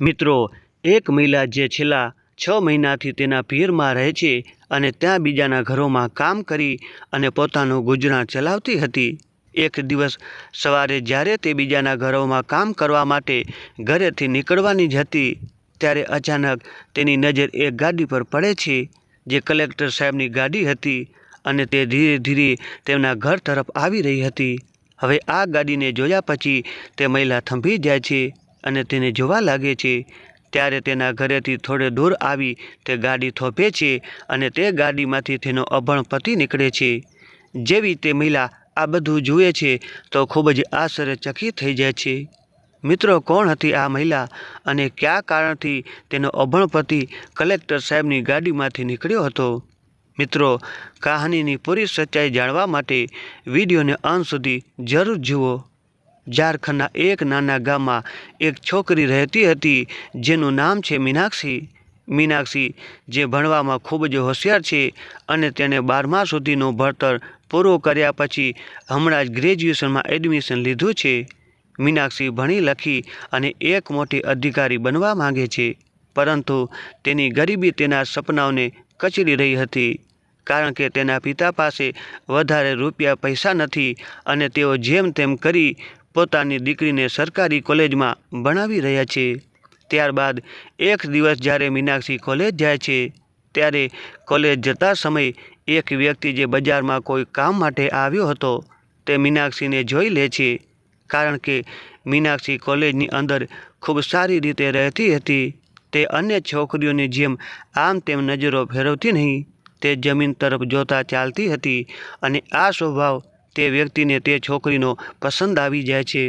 મિત્રો, એક મહિલા જે છેલ્લા છ મહિનાથી તેના પિયરમાં રહે છે અને ત્યાં બીજાના ઘરોમાં કામ કરી અને પોતાનું ગુજરાન ચલાવતી હતી. એક દિવસ સવારે જ્યારે તે બીજાના ઘરોમાં કામ કરવા માટે ઘરેથી નીકળવાની જ હતી, ત્યારે અચાનક તેની નજર એક ગાડી પર પડે છે, જે કલેક્ટર સાહેબની ગાડી હતી અને તે ધીરે ધીરે તેમના ઘર તરફ આવી રહી હતી. હવે આ ગાડીને જોયા પછી તે મહિલા થંભી જાય છે. અને તેને જોવા લાગે છે. ત્યારે તેના ઘરેથી થોડે દૂર આવી તે ગાડી થોપે છે અને તે ગાડીમાંથી તેનો અભણ પતિ નીકળે છે. જેવી તે મહિલા આ બધું જુએ છે તો ખૂબ જ આશ્ચર્યચકિત થઈ જાય છે. મિત્રો, કોણ હતી આ મહિલા અને કયા કારણથી તેનો અભણ પતિ કલેક્ટર સાહેબની ગાડીમાંથી નીકળ્યો હતો? મિત્રો, કહાનીની પૂરી સચ્ચાઈ જાણવા માટે વિડીયોને અંત સુધી જરૂર જુઓ. ઝારખંડના એક નાના ગામમાં એક છોકરી રહેતી હતી, જેનું નામ છે મીનાક્ષી. મીનાક્ષી, જે ભણવામાં ખૂબ જ હોશિયાર છે અને તેણે બારમા સુધીનું ભણતર પૂરું કર્યા પછી હમણાં જ ગ્રેજ્યુએશનમાં એડમિશન લીધું છે. મીનાક્ષી ભણી લખી અને એક મોટી અધિકારી બનવા માંગે છે, પરંતુ તેની ગરીબી તેના સપનાઓને કચડી રહી હતી, કારણ કે તેના પિતા પાસે વધારે રૂપિયા પૈસા નથી અને તેઓ જેમ તેમ કરી પોતાની દીકરીને સરકારી કોલેજમાં ભણાવી રહ્યા છે. ત્યારબાદ એક દિવસ જ્યારે મીનાક્ષી કોલેજ જાય છે, ત્યારે કોલેજ જતા સમયે એક વ્યક્તિ જે બજારમાં કોઈ કામ માટે આવ્યો હતો, તે મીનાક્ષીને જોઈ લે છે. કારણ કે મીનાક્ષી કોલેજની અંદર ખૂબ સારી રીતે રહેતી હતી, તે અન્ય છોકરીઓની જેમ આમ તેમ નજરો ફેરવતી નહીં, તે જમીન તરફ જોતા ચાલતી હતી અને આ સ્વભાવ તે વ્યક્તિને તે છોકરીનો પસંદ આવી જાય છે.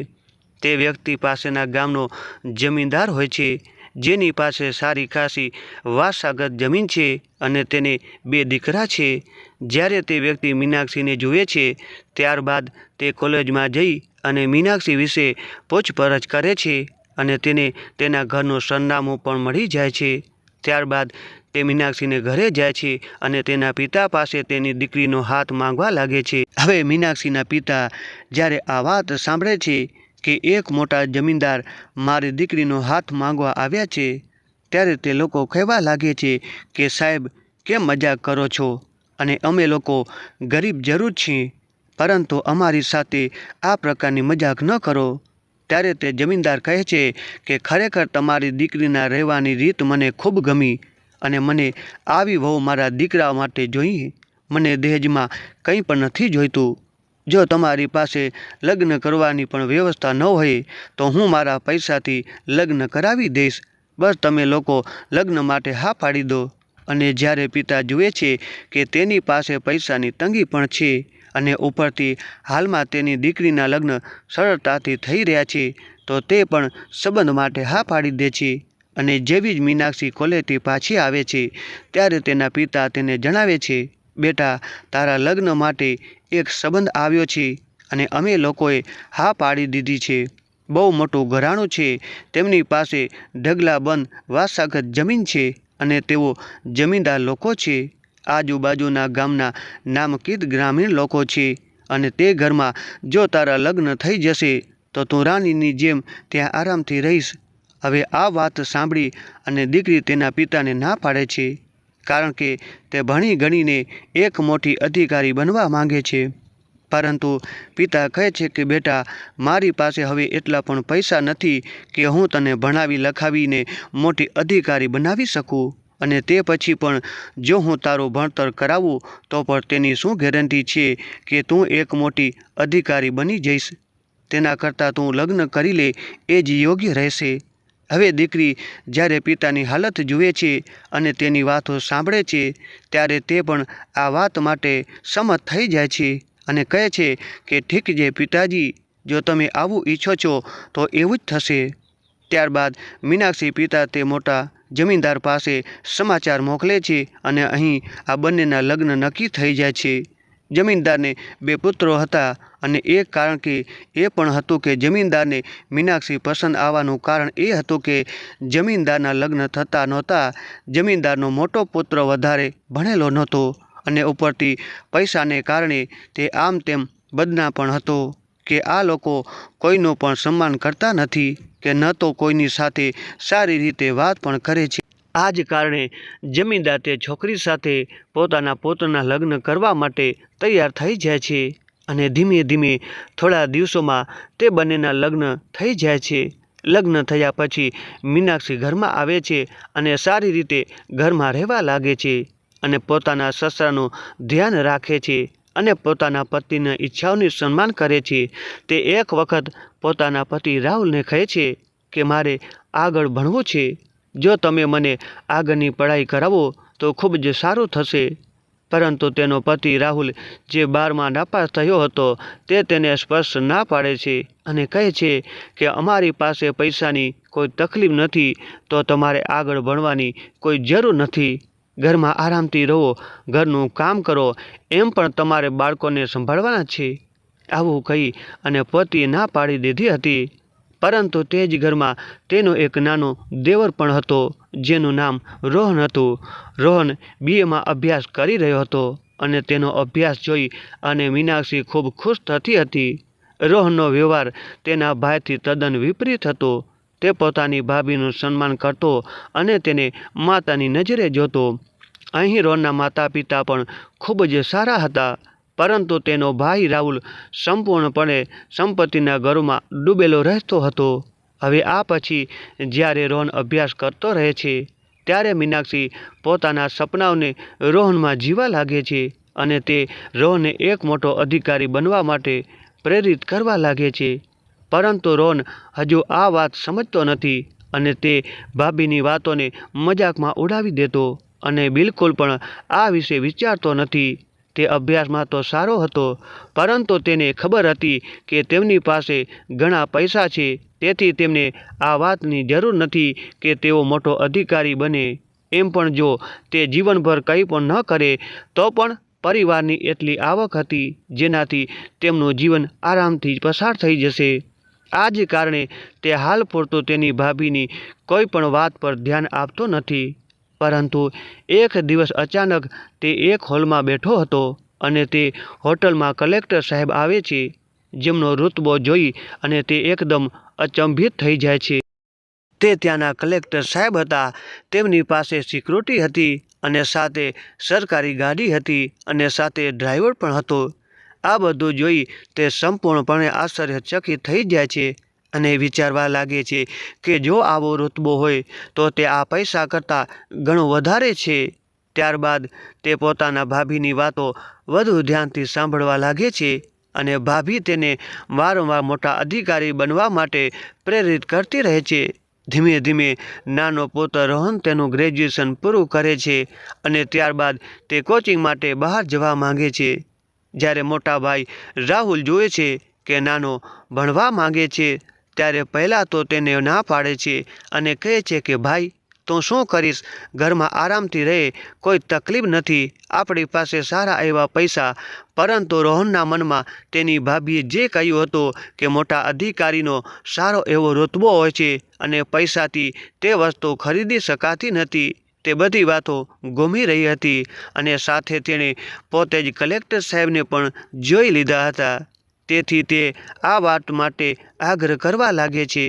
તે વ્યક્તિ પાસેના ગામનો જમીનદાર હોય છે, જેની પાસે સારી ખાસી વારસાગત જમીન છે અને તેને બે દીકરા છે. જ્યારે તે વ્યક્તિ મીનાક્ષીને જુએ છે, ત્યારબાદ તે કોલેજમાં જઈ અને મીનાક્ષી વિશે પૂછપરછ કરે છે અને તેને તેના ઘરનું સરનામું પણ મળી જાય છે. ત્યારબાદ તે મીનાક્ષીને ઘરે જાય છે અને તેના પિતા પાસે તેની દીકરીનો હાથ માંગવા લાગે છે. હવે મીનાક્ષીના પિતા જ્યારે આ વાત સાંભળે છે કે એક મોટા જમીનદાર મારી દીકરીનો હાથ માંગવા આવ્યા છે, ત્યારે તે લોકો કહેવા લાગે છે કે, સાહેબ, કેમ મજાક કરો છો? અને અમે લોકો ગરીબ જરૂર છીએ, પરંતુ અમારી સાથે આ પ્રકારની મજાક ન કરો. ત્યારે તે જમીનદાર કહે છે કે, ખરેખર તમારી દીકરીના રહેવાની રીત મને ખૂબ ગમી અને મને આવી વહુ મારા દીકરા માટે જોઈએ મને દહેજમાં કંઈ પણ નથી જોઈતું. જો તમારી પાસે લગ્ન કરવાની પણ વ્યવસ્થા ન હોય, તો હું મારા પૈસાથી લગ્ન કરાવી દઈશ. બસ તમે લોકો લગ્ન માટે હા પાડી દો. અને જ્યારે પિતા જુએ છે કે તેની પાસે પૈસાની તંગી પણ છે અને ઉપરથી હાલમાં તેની દીકરીના લગ્ન સરળતાથી થઈ રહ્યા છે, તો તે પણ સંબંધ માટે હા પાડી દે છે. અને જેવી જ મીનાક્ષી કોલેજથી પાછી આવે છે, ત્યારે તેના પિતા તેને જણાવે છે, બેટા, તારા લગ્ન માટે એક સંબંધ આવ્યો છે અને અમે લોકોએ હા પાડી દીધી છે. બહુ મોટું ઘરાણું છે. તેમની પાસે ઢગલાબંધ વાસાગત જમીન છે અને તેઓ જમીનદાર લોકો છે. આજુબાજુના ગામના નામકિત ગ્રામીણ લોકો છે અને તે ઘરમાં જો તારા લગ્ન થઈ જશે, તો તું રાણીની જેમ ત્યાં આરામથી રહીશ હવે આ વાત સાંભળી અને દીકરી તેના પિતાને ના પાડે છે, કારણ કે તે ભણી ગણીને એક મોટી અધિકારી બનવા માંગે છે. પરંતુ પિતા કહે છે કે, બેટા, મારી પાસે હવે એટલા પણ પૈસા નથી કે હું તને ભણાવી લખાવીને મોટી અધિકારી બનાવી શકું. અને તે પછી પણ જો હું તારું ભણતર કરાવું, તો પણ તેની શું ગેરંટી છે કે તું એક મોટી અધિકારી બની જઈશ? તેના કરતાં તું લગ્ન કરી લે, એ જ યોગ્ય રહેશે. હવે દીકરી જ્યારે પિતાની હાલત જુએ છે અને તેની વાતો સાંભળે છે, ત્યારે તે પણ આ વાત માટે સંમત થઈ જાય છે અને કહે છે કે, ઠીક છે પિતાજી, જો તમે આવું ઈચ્છો છો, તો એવું જ થશે. ત્યારબાદ મીનાક્ષી પિતા તે મોટા જમીનદાર પાસે સમાચાર મોકલે છે અને અહીં આ બંનેના લગ્ન નક્કી થઈ જાય છે. જમીનદારને બે પુત્રો હતા અને એક કારણ કે એ પણ હતું કે જમીનદારને મીનાક્ષી પસંદ આવવાનું કારણ એ હતું કે જમીનદારના લગ્ન થતા નહોતા. જમીનદારનો મોટો પુત્ર વધારે ભણેલો નહોતો અને ઉપરથી પૈસાને કારણે તે આમ તેમ બદના પણ હતો કે આ લોકો કોઈનું પણ સન્માન કરતા નથી કે ન તો કોઈની સાથે સારી રીતે વાત પણ કરે છે. આ જ કારણે જમીનદાર તે છોકરી સાથે પોતાના પોતાના લગ્ન કરવા માટે તૈયાર થઈ જાય છે અને ધીમે ધીમે થોડા દિવસોમાં તે બંનેના લગ્ન થઈ જાય છે. લગ્ન થયા પછી મીનાક્ષી ઘરમાં આવે છે અને સારી રીતે ઘરમાં રહેવા લાગે છે અને પોતાના સસરાનું ધ્યાન રાખે છે અને પોતાના પતિની ઈચ્છાઓનું સન્માન કરે છે. તે એક વખત પોતાના પતિ રાહુલને કહે છે કે, મારે આગળ ભણવું છે. જો તમે મને આગળની પઢાઈ કરાવો, તો ખૂબ જ સારું થશે. પરંતુ તેનો પતિ રાહુલ જે બારમાં નાપાસ થયો હતો, તે તેને સ્પષ્ટ ના પાડે છે અને કહે છે કે અમારી પાસે પૈસાની કોઈ તકલીફ નથી, તો તમારે આગળ ભણવાની કોઈ જરૂર નથી. ઘરમાં આરામથી રહો, ઘરનું કામ કરો, એમ પણ તમારે બાળકોને સંભાળવાના છે. આવું કહી અને પતિ ના પાડી દીધી હતી. પરંતુ તે જ ઘરમાં તેનો એક નાનો દેવર પણ હતો, જેનું નામ રોહન હતું. રોહન બીએમાં અભ્યાસ કરી રહ્યો હતો અને તેનો અભ્યાસ જોઈ અને મીનાક્ષી ખૂબ ખુશ થતી હતી. રોહનનો વ્યવહાર તેના ભાઈથી તદ્દન વિપરીત હતો. તે પોતાની ભાભીનું સન્માન કરતો અને તેને માતાની નજરે જોતો. અહીં રોહનના માતા પિતા પણ ખૂબ જ સારા હતા. પરંતુ તેનો ભાઈ રાહુલ સંપૂર્ણપણે સંપત્તિના ઘરોમાં ડૂબેલો રહેતો હતો. હવે આ પછી જ્યારે રોહન અભ્યાસ કરતો રહે છે, ત્યારે મીનાક્ષી પોતાના સપનાઓને રોહનમાં જીવા લાગે છે અને તે રોહનને એક મોટો અધિકારી બનવા માટે પ્રેરિત કરવા લાગે છે. પરંતુ રોહન હજુ આ વાત સમજતો નથી અને તે ભાભીની વાતોને મજાકમાં ઉડાવી દેતો અને બિલકુલ પણ આ વિશે વિચારતો નથી. તે અભ્યાસમાં તો સારો હતો, પરંતુ તેને ખબર હતી કે તેમની પાસે ઘણા પૈસા છે, તેથી તેમને આ વાતની જરૂર નથી કે તેઓ મોટો અધિકારી બને. એમ પણ જો તે જીવનભર કંઈ પણ ન કરે, તો પણ પરિવારની એટલી આવક હતી, જેનાથી તેમનું જીવન આરામથી પસાર થઈ જશે. આ જ કારણે તે હાલ પૂરતો તેની ભાભીની કોઈ પણ વાત પર ધ્યાન આપતો નથી. પરંતુ એક દિવસ અચાનક તે એક હોલમાં બેઠો હતો અને તે હોટલમાં કલેક્ટર સાહેબ આવે છે, જેમનો રુતબો જોઈ અને તે એકદમ અચંભિત થઈ જાય છે. તે ત્યાંના કલેક્ટર સાહેબ હતા, તેમની પાસે સિક્યુરિટી હતી અને સાથે સરકારી ગાડી હતી અને સાથે ડ્રાઈવર પણ હતો. આ બધું જોઈ તે સંપૂર્ણપણે આશ્ચર્યચકિત થઈ જાય છે. અને વિચારવા લાગે છે કે જો આવો રુતબો હોય તો તે આ પૈસા કરતાં ઘણું વધારે છે. ત્યારબાદ તે પોતાના ભાભીની વાતો વધુ ધ્યાનથી સાંભળવા લાગે છે અને ભાભી તેને વારંવાર મોટા અધિકારી બનવા માટે પ્રેરિત કરતી રહે છે. ધીમે ધીમે નાનો પુત્ર રોહન તેનું ગ્રેજ્યુએશન પૂરું કરે છે અને ત્યારબાદ તે કોચિંગ માટે બહાર જવા માંગે છે. જ્યારે મોટા ભાઈ રાહુલ જુએ છે કે નાનો ભણવા માંગે છે ત્યારે પહેલાં તો તેને ના પાડે છે અને કહે છે કે, ભાઈ, તું શું કરીશ? ઘરમાં આરામથી રહે, કોઈ તકલીફ નથી. આપણી પાસે સારા એવા પૈસા. પરંતુ રોહનના મનમાં તેની ભાભીએ જે કહ્યું હતું કે, મોટા અધિકારીનો સારો એવો રુતબો હોય છે અને પૈસાથી તે વસ્તુ ખરીદી શકાતી નથી. તે બધી વાતો ગુમી રહી હતી અને સાથે તેણે પોતે જ કલેક્ટર સાહેબને પણ જોઈ લીધા હતા. તેથી તે આ વાત માટે આગ્રહ કરવા લાગે છે.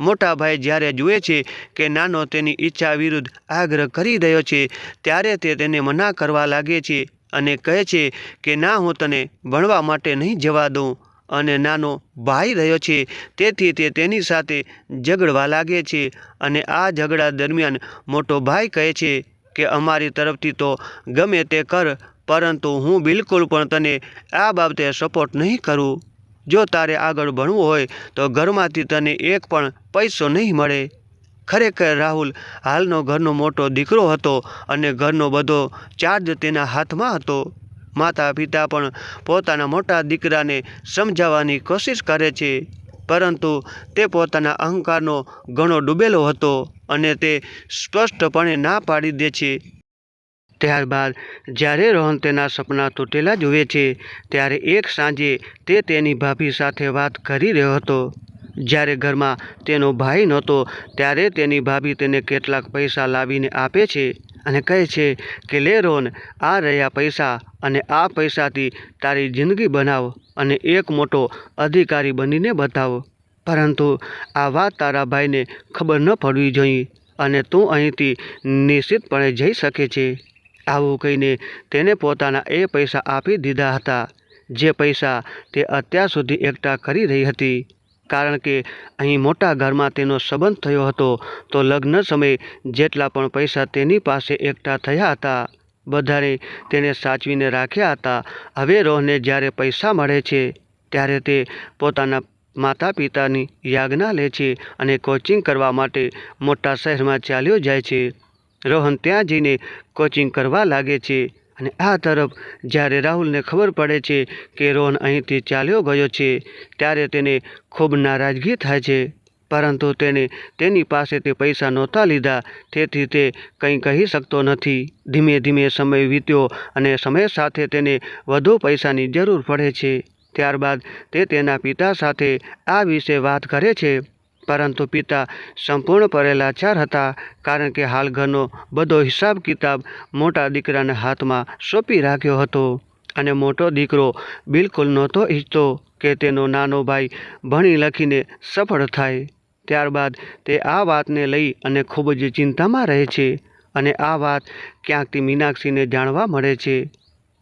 મોટા ભાઈ જ્યારે જુએ છે કે નાનો તેની ઈચ્છા વિરુદ્ધ આગ્રહ કરી રહ્યો છે, ત્યારે તે તેને મના કરવા લાગે છે અને કહે છે કે, ના, હું તને ભણવા માટે નહીં જવા દઉં. અને નાનો ભાઈ રહ્યો છે, તેથી તે તેની સાથે ઝઘડવા લાગે છે અને આ ઝઘડા દરમિયાન મોટો ભાઈ કહે છે કે, અમારી તરફથી તો ગમે તે કર પરંતુ હું બિલકુલ પણ તને આ બાબતે સપોર્ટ નહીં કરું. જો તારે આગળ ભણવું હોય, તો ઘરમાંથી તને એક પણ પૈસો નહીં મળે. ખરેખર રાહુલ, હાલનો ઘરનો મોટો દીકરો હતો અને ઘરનો બધો ચાર્જ તેના હાથમાં હતો. માતા પિતા પણ પોતાના મોટા દીકરાને સમજાવવાની કોશિશ કરે છે, પરંતુ તે પોતાના અહંકારનો ઘણો ડૂબેલો હતો અને તે સ્પષ્ટપણે ના પાડી દે છે. ત્યારબાદ જ્યારે રોહન તેના સપના તૂટેલા જુએ છે, ત્યારે એક સાંજે તે તેની ભાભી સાથે વાત કરી રહ્યો હતો. જ્યારે ઘરમાં તેનો ભાઈ નહોતો, ત્યારે તેની ભાભી તેને કેટલાક પૈસા લાવીને આપે છે અને કહે છે કે, લે રોન આ રહ્યા પૈસા અને આ પૈસાથી તારી જિંદગી બનાવ અને એક મોટો અધિકારી બનીને બતાવ. પરંતુ આ વાત તારા ભાઈને ખબર ન પડવી જોઈએ અને તું અહીંથી નિશ્ચિતપણે જઈ શકે છે. આવું કહીને તેને પોતાના એ પૈસા આપી દીધા હતા. જે પૈસા તે અત્યાર સુધી એકઠા કરી રહી હતી. કારણ કે અહીં મોટા ઘરમાં તેનો સંબંધ થયો હતો, તો લગ્ન સમયે જેટલા પણ પૈસા તેની પાસે એકઠા થયા હતા, બધાને તેને સાચવીને રાખ્યા હતા. હવે રોહને જ્યારે પૈસા મળે છે, ત્યારે તે પોતાના માતા પિતાની યાજ્ઞા લે છે અને કોચિંગ કરવા માટે મોટા શહેરમાં ચાલ્યો જાય છે. રોહન ત્યાં જઈને કોચિંગ કરવા લાગે છે અને આ તરફ જ્યારે રાહુલને ખબર પડે છે કે રોહન અહીંથી ચાલ્યો ગયો છે, ત્યારે તેને ખૂબ નારાજગી થાય છે. પરંતુ તેને તેની પાસેથી પૈસા નહોતા લીધા, તેથી તે કંઈ કહી શકતો નથી. ધીમે ધીમે સમય વીત્યો અને સમય સાથે તેને વધુ પૈસાની જરૂર પડે છે. ત્યારબાદ તે તેના પિતા સાથે આ વિશે વાત કરે છે. પરંતુ પિતા સંપૂર્ણ પરેલાચાર હતા કારણ કે હાલ ઘરનો બધો હિસાબ કિતાબ મોટા દીકરાને હાથમાં સોંપી રાખ્યો હતો. અને મોટો દીકરો બિલકુલ નહોતો ઈચ્છતો કે તેનો નાનો ભાઈ ભણી લખીને સફળ થાય. ત્યારબાદ તે આ વાતને લઈ અને ખૂબ જ ચિંતામાં રહે છે અને આ વાત ક્યાંકથી મીનાક્ષીને જાણવા મળે છે.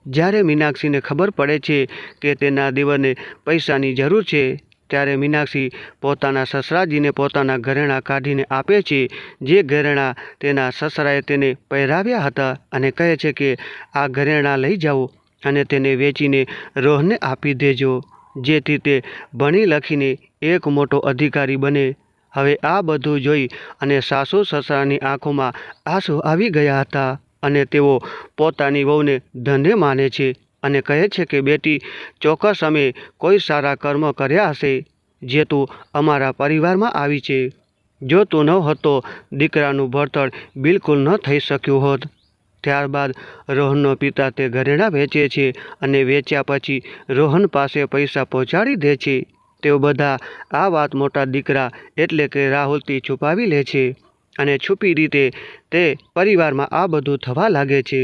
જ્યારે મીનાક્ષીને ખબર પડે છે કે તેના દેવરને પૈસાની જરૂર છે ત્યારે મીનાક્ષી પોતાના સસરાજીને પોતાના ઘરેણાં કાઢીને આપે છે. જે ઘરેણાં તેના સસરાએ તેને પહેરાવ્યા હતા અને કહે છે કે, આ ઘરેણાં લઈ જાઓ અને તેને વેચીને રોહને આપી દેજો. જેથી તે ભણી લખીને એક મોટો અધિકારી બને. હવે આ બધું જોઈ અને સાસુ સસરાની આંખોમાં આંસુ આવી ગયા હતા અને તેઓ પોતાની વહુને ધન્ય માને છે. અને કહે છે કે, બેટી, ચોક્કસ અમે કોઈ સારા કર્મ કર્યા હશે જે તું અમારા પરિવારમાં આવી છે. જો તું ન હતો દીકરાનું ભણતર બિલકુલ ન થઈ શક્યું હોત. ત્યારબાદ રોહનનો પિતા તે ઘરેણા વેચે છે અને વેચ્યા પછી રોહન પાસે પૈસા પહોંચાડી દે છે. તેઓ બધા આ વાત મોટા દીકરા એટલે કે રાહુલથી છુપાવી લે છે અને છુપી રીતે તે પરિવારમાં આ બધું થવા લાગે છે.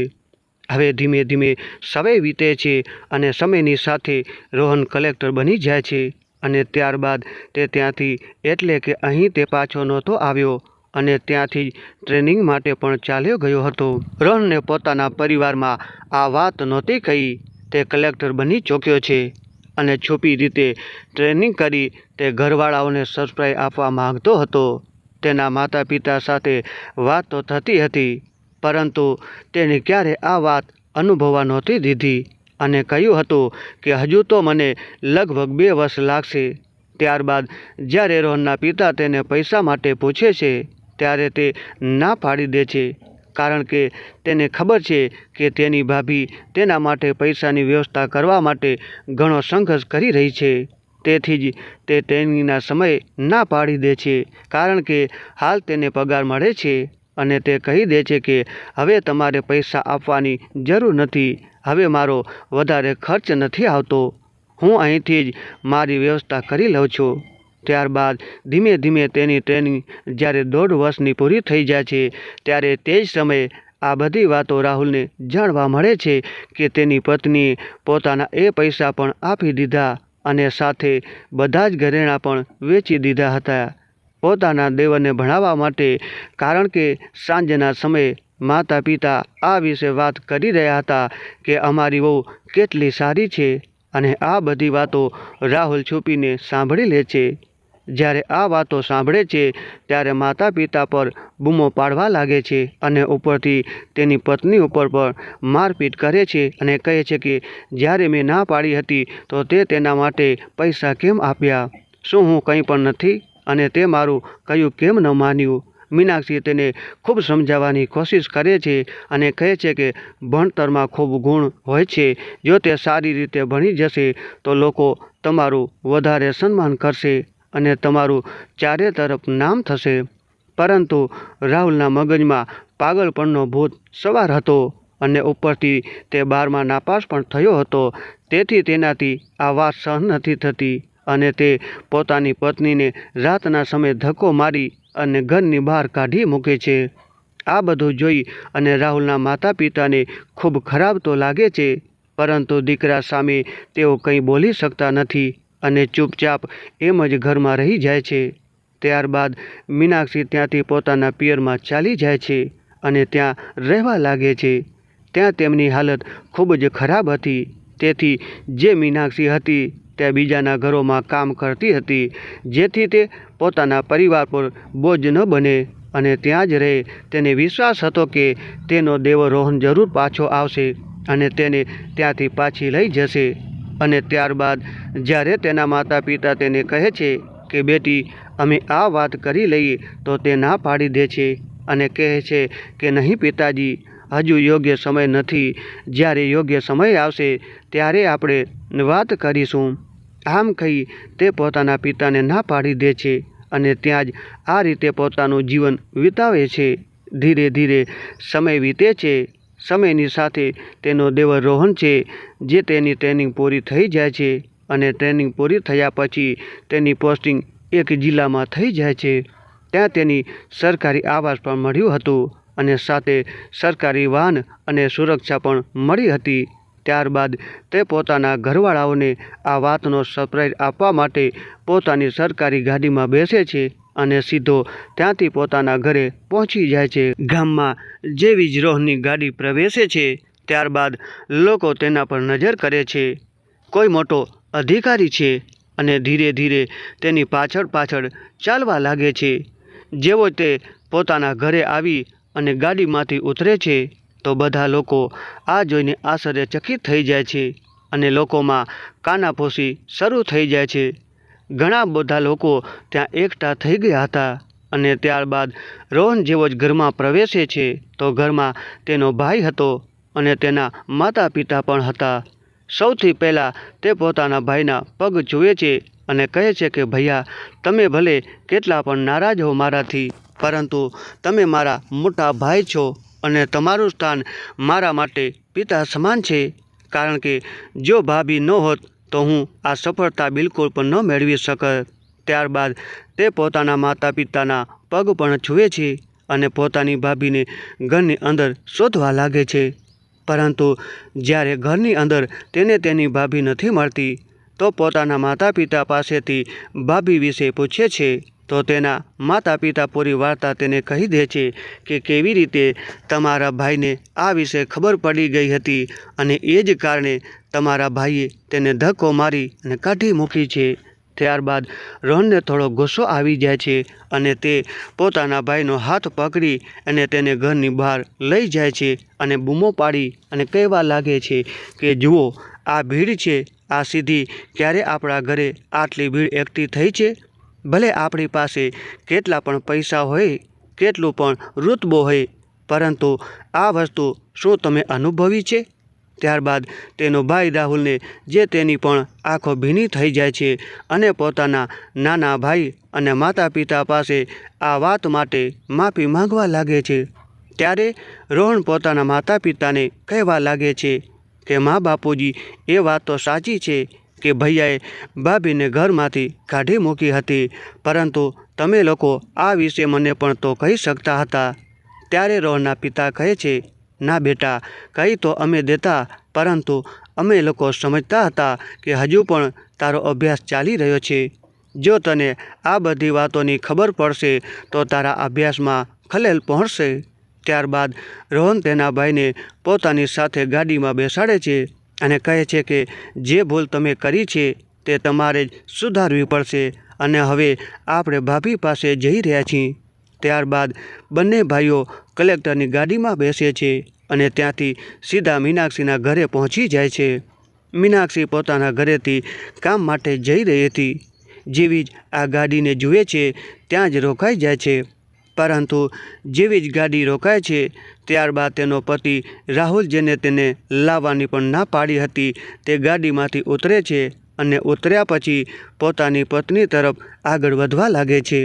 હવે ધીમે ધીમે સમય વીતે છે અને સમયની સાથે રોહન કલેક્ટર બની જાય છે અને ત્યારબાદ તે ત્યાંથી એટલે કે અહીં તે પાછો નહોતો આવ્યો અને ત્યાંથી ટ્રેનિંગ માટે પણ ચાલ્યો ગયો હતો. રોહનને પોતાના પરિવારમાં આ વાત નહોતી કહી. તે કલેક્ટર બની ચોક્યો છે અને છુપી રીતે ટ્રેનિંગ કરી તે ઘરવાળાઓને સરપ્રાઈઝ આપવા માંગતો હતો. તેના માતા પિતા સાથે વાત તો થતી હતી પરંતુ તેને ક્યારે આ વાત અનુભવવા નહોતી દીધી અને કહ્યું હતું કે હજુ તો મને લગભગ બે વર્ષ લાગશે. ત્યારબાદ જ્યારે રોહનના પિતા તેને પૈસા માટે પૂછે છે, ત્યારે તે ના પાડી દે છે, કારણ કે તેને ખબર છે કે તેની ભાભી તેના માટે પૈસાની વ્યવસ્થા કરવા માટે ઘણો સંઘર્ષ કરી રહી છે. તેથી જ તે ટ્રેનિંગના સમયે ના પાડી દે છે, કારણ કે હાલ તેને પગાર મળે છે. અને તે કહી દે છે કે, હવે તમારે પૈસા આપવાની જરૂર નથી. હવે મારો વધારે ખર્ચ નથી આવતો. હું અહીંથી જ મારી વ્યવસ્થા કરી લઉં છું. ત્યારબાદ ધીમે ધીમે તેની ટ્રેનિંગ જ્યારે દોઢ વર્ષની પૂરી થઈ જાય છે, ત્યારે તે જ સમયે આ બધી વાતો રાહુલને જાણવા મળે છે કે તેની પત્નીએ પોતાના એ પૈસા પણ આપી દીધા અને સાથે બધા જ ઘરેણાં પણ વેચી દીધા હતા. પોતાના દેવને ભણાવવા માટે, કારણ કે સાંજના સમયે માતા પિતા આ વિશે વાત કરી રહ્યા હતા કે અમારી વહુ કેટલી સારી છે અને આ બધી વાતો રાહુલ છુપીને સાંભળી લે છે. જ્યારે આ વાતો સાંભળે છે, ત્યારે માતા પિતા પર બૂમો પાડવા લાગે છે અને ઉપરથી તેની પત્ની ઉપર પણ મારપીટ કરે છે અને કહે છે કે, જ્યારે મેં ના પાડી હતી, તો તે તેના માટે પૈસા કેમ આપ્યા? શું હું કંઈ પણ નથી? અને તે મારું કહ્યું, કેમ ન માન્યું? મીનાક્ષી તેને ખૂબ સમજાવવાની કોશિશ કરે છે અને કહે છે કે, ભણતરમાં ખૂબ ગુણ હોય છે. જો તે સારી રીતે ભણી જશે, તો લોકો તમારું વધારે સન્માન કરશે અને તમારું ચારે તરફ નામ થશે. પરંતુ રાહુલના મગજમાં પાગલપણનો ભૂત સવાર હતો અને ઉપરથી તે બારમાં નાપાસ પણ થયો હતો. તેથી તેનાથી આ વાત સહન નથી થતી. અને તે પોતાની પત્નીને રાતના સમયે ધક્કો મારી અને ઘરની બહાર કાઢી મૂકે છે. આ બધું જોઈ અને રાહુલના માતા પિતાને ખૂબ ખરાબ તો લાગે છે, પરંતુ દીકરા સામે તેઓ કંઈ બોલી શકતા નથી અને ચૂપચાપ એમ જ ઘરમાં રહી જાય છે. ત્યારબાદ મીનાક્ષી ત્યાંથી પોતાના પિયરમાં ચાલી જાય છે અને ત્યાં રહેવા લાગે છે. ત્યાં તેમની હાલત ખૂબ જ ખરાબ હતી. તેથી જે મીનાક્ષી હતી તે બીજાના ઘરોમાં કામ કરતી હતી, જેથી તે પોતાના પરિવાર પર બોજ ન બને અને ત્યાં જ રહે. તેને વિશ્વાસ હતો કે તેનો દેવ રોહન જરૂર પાછો આવશે અને તેને ત્યાંથી પાછી લઈ જશે. અને ત્યારબાદ જ્યારે તેના માતા પિતા તેને કહે છે કે, બેટી, અમે આ વાત કરી લઈએ તો તે ના પાડી દે છે. અને કહે છે કે, નહીં પિતાજી, હજુ યોગ્ય સમય નથી. જ્યારે યોગ્ય સમય આવશે, ત્યારે આપણે વાત કરીશું. આમ કહી તે પોતાના પિતાને ના પાડી દે છે અને ત્યાં જ આ રીતે પોતાનું જીવન વિતાવે છે. ધીરે ધીરે સમય વીતે છે. સમયની સાથે તેનો દેવર રોહન છે, જે તેની ટ્રેનિંગ પૂરી થઈ જાય છે અને ટ્રેનિંગ પૂરી થયા પછી તેની પોસ્ટિંગ એક જિલ્લામાં થઈ જાય છે. ત્યાં તેની સરકારી આવાસ પણ મળ્યું હતું અને સાથે સરકારી વાહન અને સુરક્ષા પણ મળી હતી. ત્યારબાદ તે પોતાના ઘરવાળાઓને આ વાતનો સરપ્રાઈઝ આપવા માટે પોતાની સરકારી ગાડીમાં બેસે છે અને સીધો ત્યાંથી પોતાના ઘરે પહોંચી જાય છે. ગામમાં જેવી જ રોહની ગાડી પ્રવેશે છે, ત્યારબાદ લોકો તેના પર નજર કરે છે. કોઈ મોટો અધિકારી છે અને ધીરે ધીરે તેની પાછળ પાછળ ચાલવા લાગે છે. જેવો તે પોતાના ઘરે આવી અને ગાડીમાંથી ઉતરે છે તો બધા લોકો આ જોઈને આશ્ચર્યચકિત થઈ જાય છે અને લોકોમાં કાનાફોસી શરૂ થઈ જાય છે. ઘણા બધા લોકો ત્યાં એકઠા થઈ ગયા હતા અને ત્યારબાદ રોહન જેવો જ ઘરમાં પ્રવેશે છે તો ઘરમાં તેનો ભાઈ હતો અને તેના માતા પિતા પણ હતા. સૌથી પહેલાં તે પોતાના ભાઈના પગ જુએ છે અને કહે છે કે, ભૈયા, તમે ભલે કેટલા પણ નારાજ હો મારાથી, પરંતુ તમે મારા મોટા ભાઈ છો. અને તમારું સ્થાન મારા માટે પિતા સમાન છે. કારણ કે જો ભાભી ન હોત તો હું આ સફળતા બિલકુલ પણ ન મેળવી શકત. ત્યારબાદ તે પોતાના માતા પિતાના પગ પણ છૂએ છે અને પોતાની ભાભીને ઘરની અંદર શોધવા લાગે છે. પરંતુ જ્યારે ઘરની અંદર તેને તેની ભાભી નથી મળતી, તો પોતાના માતા પિતા પાસેથી ભાભી વિશે પૂછે છે. તો તેના માતા પિતા પૂરી વાર્તા તેને કહી દે છે કે કેવી રીતે તમારા ભાઈને આ વિશે ખબર પડી ગઈ હતી અને એ જ કારણે તમારા ભાઈએ તેને ધક્કો મારી અને કાઢી મૂકી છે. ત્યારબાદ રોહનને થોડો ગુસ્સો આવી જાય છે અને તે પોતાના ભાઈનો હાથ પકડી અને તેને ઘરની બહાર લઈ જાય છે અને બૂમો પાડી અને કહેવા લાગે છે કે, જુઓ, આ ભીડ છે. આ સીધી ક્યારે આપણા ઘરે આટલી ભીડ એકઠી થઈ છે? ભલે આપણી પાસે કેટલા પણ પૈસા હોય, કેટલું પણ રૂતબો હોય, પરંતુ આ વસ્તુ શું તમે અનુભવી છે? ત્યારબાદ તેનો ભાઈ રાહુલને જે તેની પણ આંખો ભીની થઈ જાય છે અને પોતાના નાના ભાઈ અને માતા પિતા પાસે આ વાત માટે માફી માંગવા લાગે છે, ત્યારે રોહણ પોતાના માતા પિતાને કહેવા લાગે છે કે, મા બાપુજી, એ વાત તો સાચી છે કે ભૈયાએ ભાભીને ઘરમાંથી કાઢી મૂકી હતી. પરંતુ તમે લોકો આ વિશે મને પણ તો કહી શકતા હતા. ત્યારે રોહનના પિતા કહે છે, ના બેટા કહી તો અમે દેતા, પરંતુ અમે લોકો સમજતા હતા કે હજુ પણ તારો અભ્યાસ ચાલી રહ્યો છે. જો તને આ બધી વાતોની ખબર પડશે, તો તારા અભ્યાસમાં ખલેલ પહોંચશે. ત્યારબાદ રોહન તેના ભાઈને પોતાની સાથે ગાડીમાં બેસાડે છે. અને કહે છે કે જે ભૂલ તમે કરી છે, તે તમારે સુધારવી પડશે. અને હવે આપણે ભાભી પાસે જઈ રહ્યા છીએ. ત્યારબાદ બંને ભાઈઓ કલેક્ટરની ગાડીમાં બેસે છે અને ત્યાંથી સીધા મીનાક્ષીના ઘરે પહોંચી જાય છે. મીનાક્ષી પોતાના ઘરેથી કામ માટે જઈ રહી હતી. જેવી જ આ ગાડીને જુએ છે, ત્યાં જ રોકાઈ જાય છે. પરંતુ જેવી જ ગાડી રોકાય છે, ત્યારબાદ તેનો પતિ રાહુલ જેને તેને લાવવાની પણ ના પાડી હતી, તે ગાડીમાંથી ઉતરે છે અને ઉતર્યા પછી પોતાની પત્ની તરફ આગળ વધવા લાગે છે.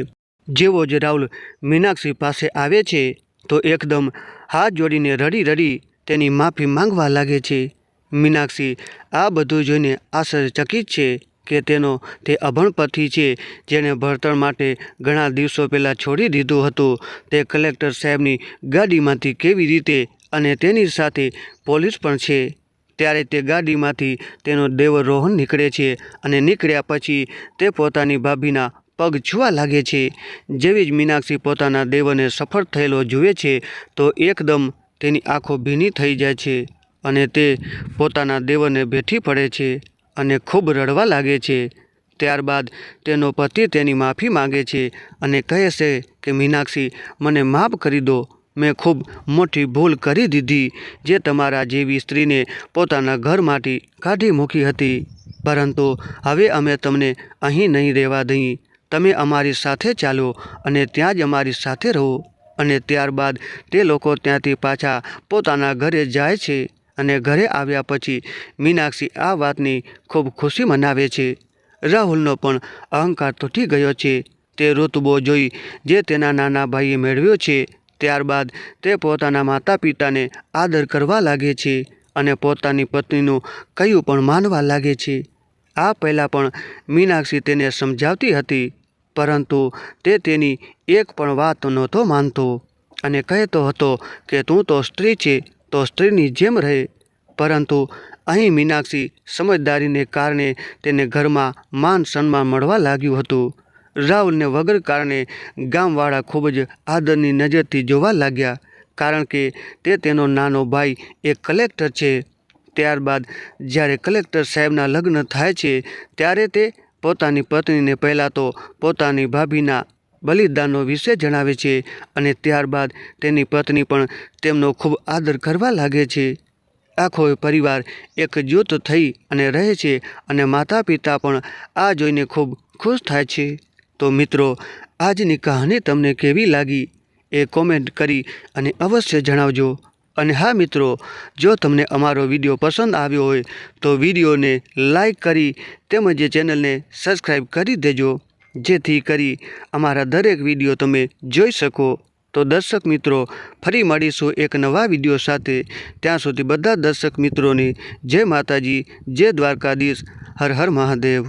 જેવો જ રાહુલ મીનાક્ષી પાસે આવે છે, તો એકદમ હાથ જોડીને રડી રડી તેની માફી માંગવા લાગે છે. મીનાક્ષી આ બધું જોઈને આશ્ચર્યચકિત છે. કે તેનો તે અભણ છે, જેણે ભણતર માટે ઘણા દિવસો પહેલાં છોડી દીધું હતું. તે કલેક્ટર સાહેબની ગાડીમાંથી કેવી રીતે અને તેની સાથે પોલીસ પણ છે. ત્યારે તે ગાડીમાંથી તેનો દેવરોહન નીકળે છે અને નીકળ્યા પછી તે પોતાની ભાભીના પગ છૂવા લાગે છે. જેવી જ મીનાક્ષી પોતાના દેવને સફળ થયેલો જુએ છે, તો એકદમ તેની આંખો ભીની થઈ જાય છે અને તે પોતાના દેવને બેઠી પડે છે. અને ખૂબ રડવા લાગે છે. ત્યારબાદ તેનો પતિ તેની માફી માંગે છે અને કહે છે કે, મીનાક્ષી, મને માફ કરી દો. મેં ખૂબ મોટી ભૂલ કરી દીધી જે તમારા જેવી સ્ત્રીને પોતાના ઘરમાંથી કાઢી મૂકી હતી. પરંતુ હવે અમે તમને અહીં નહીં રહેવા દઈ તમે અમારી સાથે ચાલો અને ત્યાં જ અમારી સાથે રહો. અને ત્યારબાદ તે લોકો ત્યાંથી પાછા પોતાના ઘરે જાય છે. અને ઘરે આવ્યા પછી મીનાક્ષી આ વાતની ખૂબ ખુશી મનાવે છે. રાહુલનો પણ અહંકાર તૂટી ગયો છે. તે ઋતુબો જોઈ જે તેના નાના ભાઈએ મેળવ્યો છે, ત્યારબાદ તે પોતાના માતા પિતાને આદર કરવા લાગે છે અને પોતાની પત્નીનું કયું પણ માનવા લાગે છે. આ પહેલાં પણ મીનાક્ષી તેને સમજાવતી હતી, પરંતુ તે તેની એક પણ વાત નહોતો માનતો અને કહેતો હતો કે તું તો સ્ત્રી છે તો સ્ત્રીની જેમ રહે, પરંતુ અહીં મીનાક્ષી સમજદારીને કારણે તેને ઘરમાં માન સન્માન મળવા લાગ્યું હતું. રાહુલને વગર કારણે ગામવાળા ખૂબ જ આદરની નજરથી જોવા લાગ્યા, કારણ કે તે તેનો નાનો ભાઈ એક કલેક્ટર છે. ત્યારબાદ જ્યારે કલેક્ટર સાહેબના લગ્ન થાય છે, ત્યારે તે પોતાની પત્નીને પહેલાં તો પોતાની ભાભીના બલિદાનો વિશે જણાવે છે અને ત્યારબાદ તેની પત્ની પણ તેમનો ખૂબ આદર કરવા લાગે છે. આખો પરિવાર એકજૂથ થઈ અને રહે છે અને માતા પિતા પણ આ જોઈને ખૂબ ખુશ થાય છે. તો મિત્રો, આજની કહાની તમને કેવી લાગી? એ કોમેન્ટ કરી અને અવશ્ય જણાવજો. અને હા મિત્રો, જો તમને અમારો વીડિયો પસંદ આવ્યો હોય તો વિડીયોને લાઈક કરી તેમજ ચેનલને સબસ્ક્રાઈબ કરી દેજો. જેથી કરી અમારા દરેક વીડિયો તમે જોઈ શકો. તો દર્શક મિત્રો, ફરી મળીશું એક નવા વીડિયો સાથે. ત્યાં સુધી બધા દર્શક મિત્રોની જય માતાજી, જય દ્વારકાધીશ. હર હર મહાદેવ.